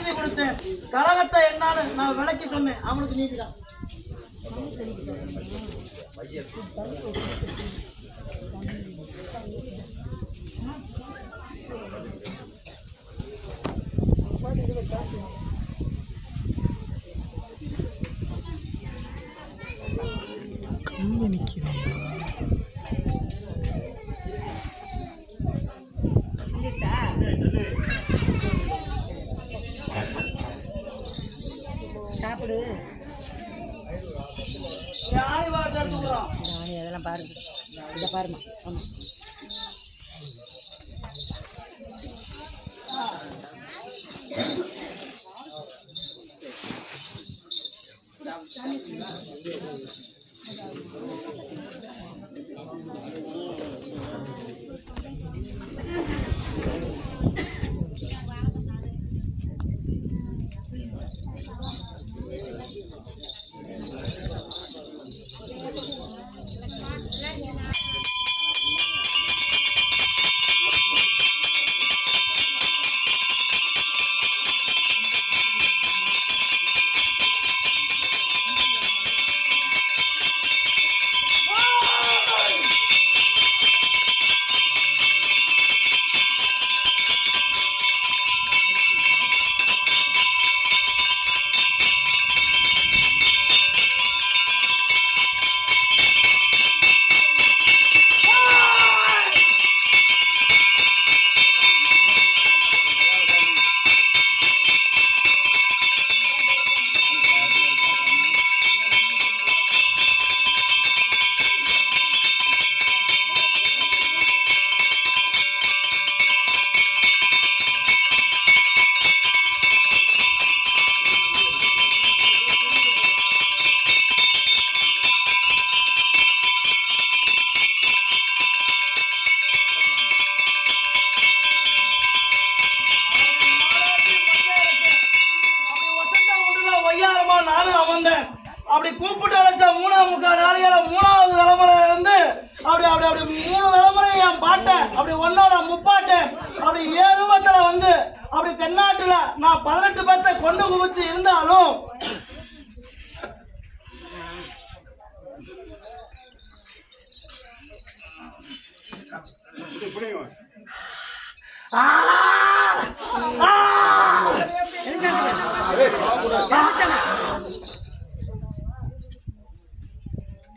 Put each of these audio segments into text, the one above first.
நீதி கொடுத்தேன் கழகத்தை என்னன்னு நான் விளக்கி சொன்னேன். அவனுக்கு நீதி தான் நிற்கிறேன்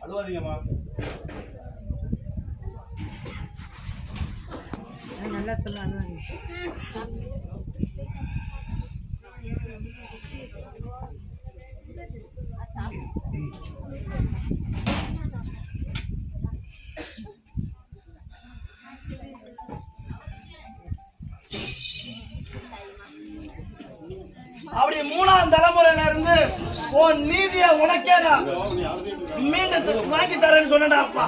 அழுவாதீங்கம்மா நல்லா சொல்லலாம் அப்படி தலைமுறையில இருந்து உன் நீதியை உனக்கே நான் மீண்டும் வாங்கி தரேன்னு சொன்னடா அப்பா.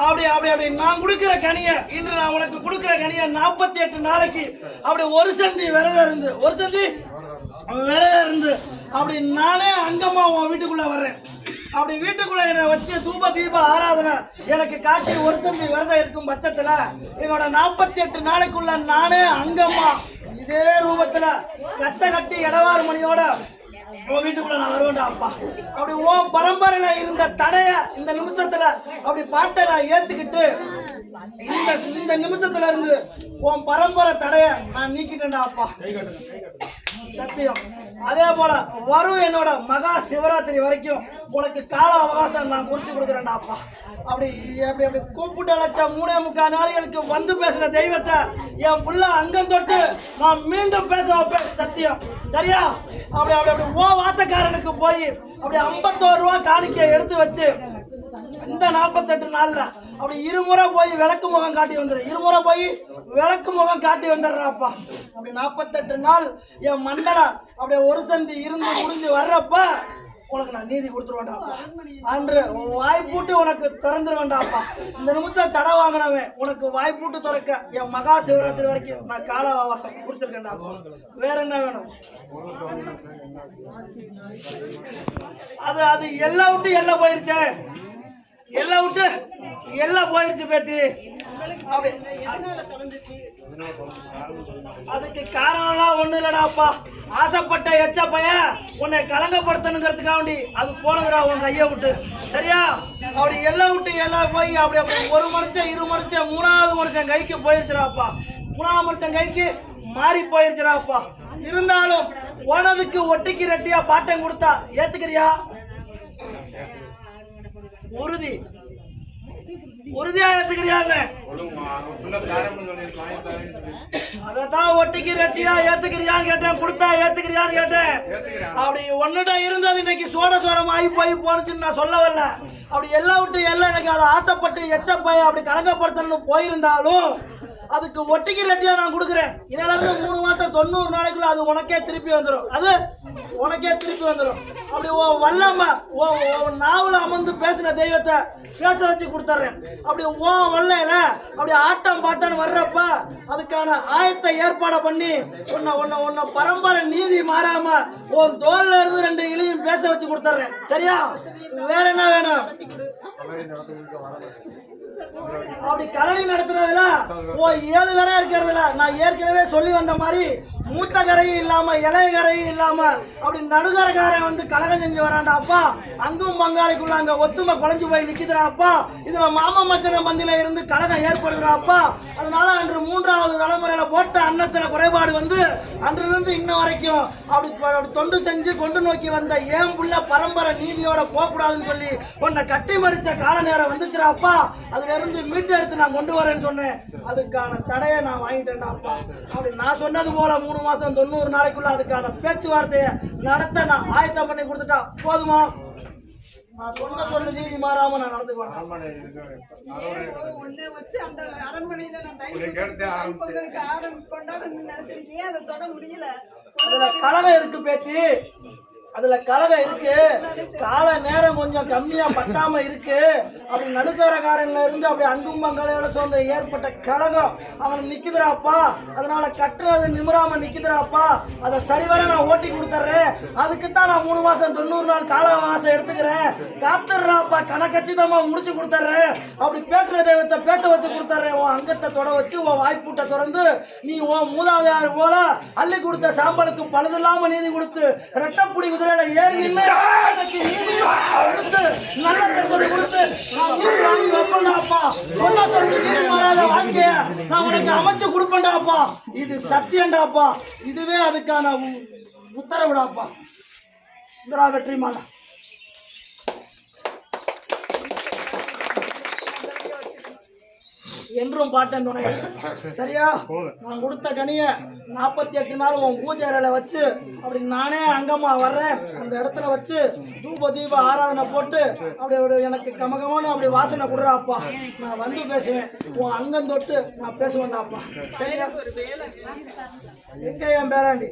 அப்படி அப்படி அப்படி. நான் கொடுக்கிற கனியை இன்று நான் உனக்கு கொடுக்கிற கனியை நாற்பத்தி எட்டு நாளைக்கு அப்படி ஒரு சந்தி விரதம் இருந்து ஒரு சந்தி விரதம் இருந்து அப்படி நானே அங்கமா உன் வீட்டுக்குள்ள வர்றேன். அப்படி வீட்டுக்குள்ள என்னை வச்சு தூப தீப ஆராதனை. எனக்கு காட்டி ஒரு சந்தி விரதம் இருக்கும் பட்சத்துல என்னோட நாற்பத்தி எட்டு நாளைக்குள்ள நானே அங்கம்மா. இதே ரூபத்துல கச்சை கட்டி இடவாறு மணியோட உன் வீட்டுக்குள்ள நான் வருவேன்டா அப்பா. அப்படி உன் பரம்பரையில இருந்த தடைய இந்த நிமிஷத்துல அப்படி பாட்டை நான் ஏத்துக்கிட்டு இந்த இந்த நிமிஷத்துல இருந்து உன் பரம்பரை தடைய நான் நீக்கிட்டேன்டா அப்பா. சத்தியம். அதே போல வரும் என்னோட மகா சிவராத்திரி வரைக்கும் உனக்கு கால அவகாசம் நான் குறிச்சு கொடுக்குறேன்டா அப்பா அப்படி அப்படி அப்படி கூப்பிட்டு அழைச்ச மூணே முக்கால் நாளைகளுக்கு வந்து பேசின தெய்வத்தை என் புள்ள அங்கம் தொட்டு நான் மீண்டும் பேச வைப்பேன் சத்தியம். சரியா? அப்படி அப்படி அப்படி ஓ வாசக்காரனுக்கு போய் அப்படி ஐம்பத்தோரு ரூபா காணிக்கை எடுத்து வச்சு இந்த நாற்பத்தெட்டு நாளில் அப்படி இருமுறை போய் விளக்கு முகம் காட்டி வந்துடு இருமுறை போய் விளக்கு முகம் காட்டி வந்துடுறாப்பா. அப்படி நாற்பத்தெட்டு நாள் என் மண்டல அப்படியே ஒரு சந்தி இருந்து முடிஞ்சு வர்றப்ப உனக்கு நான் நீதி கொடுத்துருவேன்டாப்பா. அன்று உன் வாய்ப்பூட்டு உனக்கு திறந்துருவேன்டாப்பா. இந்த நிமிஷம் தடை வாங்கினவன் உனக்கு வாய்ப்பூட்டு திறக்க என் மகா சிவராத்திரி வரைக்கும் நான் கால அவகாசம் கொடுத்துருக்கேன்டாப்பா. வேற என்ன வேணும்? அது அது எல்லாம் விட்டு எல்லாம் போயிருச்சேன் எல்லாம் விட்டு எல்லாம் போயிருச்சு பேத்தி. அதுக்கு காரணம்லாம் ஒண்ணு இல்லடாப்பா ஆசைப்பட்ட எச்ச பையன் உன்னை கலங்கப்படுத்தணுங்கிறதுக்காண்டி அது போனதுடா உன் கையை விட்டு. சரியா? அப்படி எல்லாம் விட்டு எல்லாம் போய் அப்படி அப்படி ஒரு மனுஷன் இரு மனுஷன் மூணாவது மனுஷன் கைக்கு போயிருச்சுடாப்பா மூணாவது மனுஷன் கைக்கு மாறி போயிருச்சுடாப்பா இருந்தாலும் போனதுக்கு ஒட்டிக்கு ரெட்டியா பாட்டம் கொடுத்தா ஏத்துக்கிறியா? உறுதி. உறுதியா ஏத்துக்கிறியா இல்ல அதத்தான் ஒட்டிக்கு ரெட்டியா ஏத்துக்கிறியான்னு கேட்டேன் கொடுத்தா ஏத்துக்கிறியான்னு கேட்டேன். அப்படி ஒன்னுட்ட இருந்தது இன்னைக்கு சோட சோரம் ஆகி போய் போனுச்சுன்னு நான் சொல்ல வரல அப்படி எல்லாம் விட்டு எல்லாம் எனக்கு அதை ஆசைப்பட்டு எச்ச அப்படி கலங்கப்படுத்தணும்னு போயிருந்தாலும் அதுக்கு ஒட்டிக்கு ரெட்டியா நான் கொடுக்குறேன். இதனால இருந்து மூணு மாசம் தொண்ணூறு நாளைக்குள்ள அது உனக்கே திருப்பி வந்துடும் அது உனக்கே திருப்பி வந்துடும் அப்படி ஓ வல்லம ஓ ஓ நாவல அமர்ந்து பேசின தெய்வத்தை பேச வச்சு கொடுத்துட்றேன். அப்படி ஓ வல்லையில அப்படி ஆட்டம் பாட்டம் வர்றப்ப அதுக்கான ஆயத்தை ஏற்பாடை பண்ணி உன்னை உன்னை உன்னை பரம்பரை நீதி மாறாம உன் தோல்ல இருந்து ரெண்டு இலையும் பேச வச்சு கொடுத்துட்றேன். சரியா? வேற என்ன வேணும்? அப்படி கலரி நடத்துறதுல ஓ ஏழு கரை இருக்கிறதுல. நான் ஏற்கனவே சொல்லி வந்த மாதிரி மூத்த கரையும் இல்லாம இளைய கரையும் இல்லாம அப்படி நடுகரக்காரன் வந்து கலகம் செஞ்சு வரான்டா அப்பா. அங்கும் பங்காளிக்குள்ள அங்க ஒத்துமை குறைஞ்சு போய் நிக்குதுடா அப்பா. இதுல மாமா மச்சன மந்தில இருந்து கலகம் ஏற்படுதுடா அப்பா. அதனால அன்று மூன்றாவது தலைமுறையில போட்ட அன்னத்துல குறைபாடு வந்து அன்றிலிருந்து இன்ன வரைக்கும் அப்படி அப்படி தொண்டு செஞ்சு கொண்டு நோக்கி வந்த ஏன் புள்ள பரம்பரை நீதியோட போகக்கூடாதுன்னு சொல்லி உன்னை கட்டி மறிச்ச கால நேரம் வந்துச்சுடா அப்பா. அது இருந்து மீட்டு எடுத்து நான் கொண்டு வரேன்னு சொன்னேன். அதுக்கான தடையை நான் வாங்கிட்டேன்டா அப்பா. அப்படி நான் சொன்னது போல மூணு மாசம் தொண்ணூறு நாளைக்குள்ள அதுக்கான பேச்சுவார்த்தையை நடத்த நான் ஆயத்தம் பண்ணி கொடுத்துட்டா போதுமா? நான் சொன்ன சொல்லு நீதி மாறாம நான் நடந்துக்குவேன் உன்னை வச்சு அந்த அரண்மனையில நான் தை பொங்கலுக்கு ஆரம் கொண்டாடணும்னு நினைச்சிருக்கேன் அதை தொட முடியல அதுல கலகம் இருக்கு பேத்தி. அதுல கலகம் இருக்கு. கால நேரம் கொஞ்சம் கம்மியா பத்தாம இருக்கு. அப்படி நடுக்கரகாரன்ல இருந்து அப்படி அங்கும் பங்காளியோட சேர்ந்து ஏற்பட்ட கலகம் அவன் நிக்குதுறாப்பா அதனால கட்டுறது நிமிராம நிக்குதுறாப்பா அதை சரிவர நான் ஓட்டி கொடுத்துட்றேன். அதுக்கு தான் நான் மூணு மாசம் தொண்ணூறு நாள் கால அவகாசம் எடுத்துக்கிறேன். காத்துடுறாப்பா கணக்கச்சிதமா முடிச்சு கொடுத்துட்றேன். அப்படி பேசுற தெய்வத்தை பேச வச்சு கொடுத்துட்றேன். உன் அங்கத்தை தொட வச்சு உன் வாய்ப்பூட்டை திறந்து நீ உன் மூதாதையார் போல அள்ளி கொடுத்த சாம்பலுக்கு பழுதில்லாம நீதி கொடுத்து ரெட்டப்புடி குதிரையில ஏறி நின்று நல்ல பெண்களை கொடுத்து நான் வைப்பேன்டாப்பா சொன்ன சொல்லி நீதி மாறாத வாழ்க்கைய நான் உனக்கு அமைச்சு கொடுப்பேன்டாப்பா. இது சத்தியம்டாப்பா. இதுவே அதுக்கான உத்தரவுடாப்பா. இந்திரா வெற்றி மாலா என்றும் பாட்டன் துணை. சரியா? நான் கொடுத்த கனிய நாற்பத்தி எட்டு நாள் உன் பூஜை அறையில வச்சு அப்படி நானே அங்கம்மா வர்றேன். அந்த இடத்துல வச்சு தூப தீப ஆராதனை போட்டு அப்படி எனக்கு கமகமான அப்படி வாசனை கொடுறாப்பா. நான் வந்து பேசுவேன். உன் அங்கம் தொட்டு நான் பேசுவேன்டாப்பா. சரியா? எங்க என் பேராண்டி?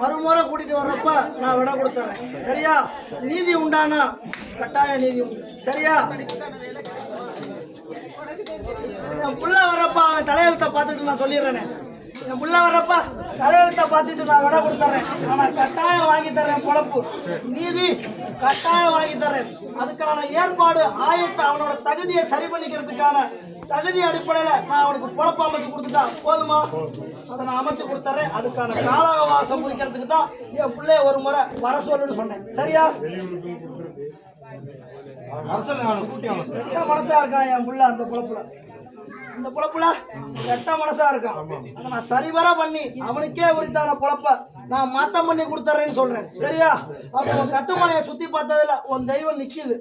மறுமுறை கூட்டிட்டு வர்றப்ப நான் விட கொடுத்துறேன். சரியா? நீதி உண்டானா? கட்டாய நீதி உண்டு. சரியா? என் புள்ள வர்றப்ப அவன் தலையெழுத்தை பார்த்துட்டு நான் சொல்லிடுறேனே. என் புள்ள வர்றப்ப தலையெழுத்தை பார்த்துட்டு நான் விட கொடுத்துறேன் ஆனால் கட்டாயம் வாங்கி தரேன் பொழப்பு. நீதி கட்டாயம் வாங்கி தரேன் அதுக்கான ஏற்பாடு ஆயத்தை அவனோட தகுதியை சரி பண்ணிக்கிறதுக்கான தகுதி அடிப்படையில் நான் அவனுக்கு பொழப்பு அமைச்சு கொடுத்துட்டா போதுமா? அதை நான் அமைச்சு கொடுத்துறேன் அதுக்கான கால அவகாசம் முடிக்கிறதுக்கு தான் என் பிள்ளைய ஒரு முறை வர சொல்லுன்னு சொன்னேன். சரியா? எட்ட மனசா இருக்கான் என் புள்ள அந்த பொழப்புல இந்த பொழப்புல எட்ட மனசா இருக்கான். அதை நான் சரிவர பண்ணி அவனுக்கே உரித்தான பொழப்ப நான் மாத்தம் பண்ணி கொடுத்துறேன்னு சொல்றேன். சரியா? அப்ப கட்டுமனையை சுத்தி பார்த்ததுல உன் தெய்வம் நிக்குது.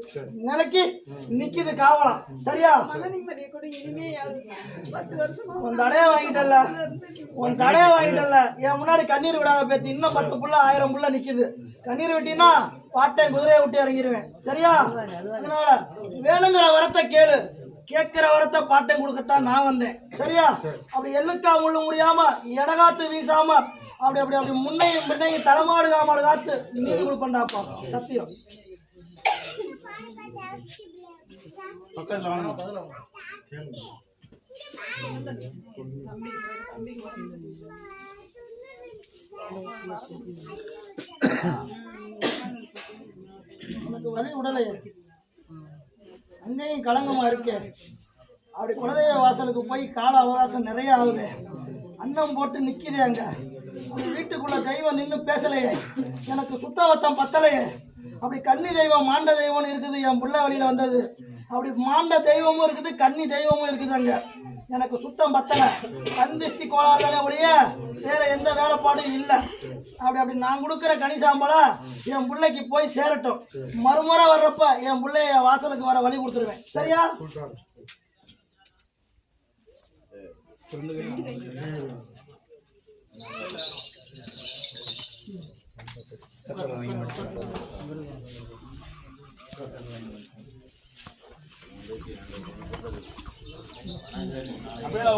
நிலைக்கு நிக்குது காவலாம் சரியா? உன் தடையை வாங்கிட்டல உன் தடையை வாங்கிட்டல என் முன்னாடி கண்ணீர் விடாத பேத்து இன்னும் பத்து புள்ள ஆயிரம் புள்ள நிக்குது. கண்ணீர் விட்டினா பாட்டேன் குதிரையை விட்டு இறங்கிருவேன் சரியா? அதனால வேணுங்கிற வரத்தை கேளு. கேட்கிற வரத்தை பாட்டம் கொடுக்கத்தான் நான் வந்தேன். சரியா? அப்படி எள்ளுக்கா முள்ளு முடியாம இடகாத்து வீசாம அப்படி அப்படி அப்படி முன்னையும் பின்னையும் தலைமாடு காமாடு காத்து நீதி கொடுப்பேன்டாப்பா. சத்தியம். பக்கத்துல உனக்கு வழி விடலையே அங்கேயும் களங்கமா இருக்கே. அப்படி குலதெய்வ வாசலுக்கு போய் கால அவகாசம் நிறைய ஆகுது. அன்னம் போட்டு நிக்குதே அங்க. அப்படி வீட்டுக்குள்ள தெய்வம் நின்று பேசலையே. எனக்கு சுத்தவத்தம் பத்தலையே. அப்படி கன்னி தெய்வம் மாண்ட தெய்வம்னு இருக்குது என் புள்ள வழியில வந்தது. அப்படி மாண்ட தெய்வமும் இருக்குது கன்னி தெய்வமும் இருக்குது அங்க. எனக்கு சுத்தம் பத்தலை. கந்திஷ்டி கோளாறுகளே ஒழிய வேற எந்த வேலைப்பாடும் இல்லை. அப்படி அப்படி நான் கொடுக்குற கனி சாம்பலா என் பிள்ளைக்கு போய் சேரட்டும். மறுமுறை வர்றப்ப என் பிள்ளைய வாசலுக்கு வர வழி கொடுத்துருவேன் சரியா? આપણે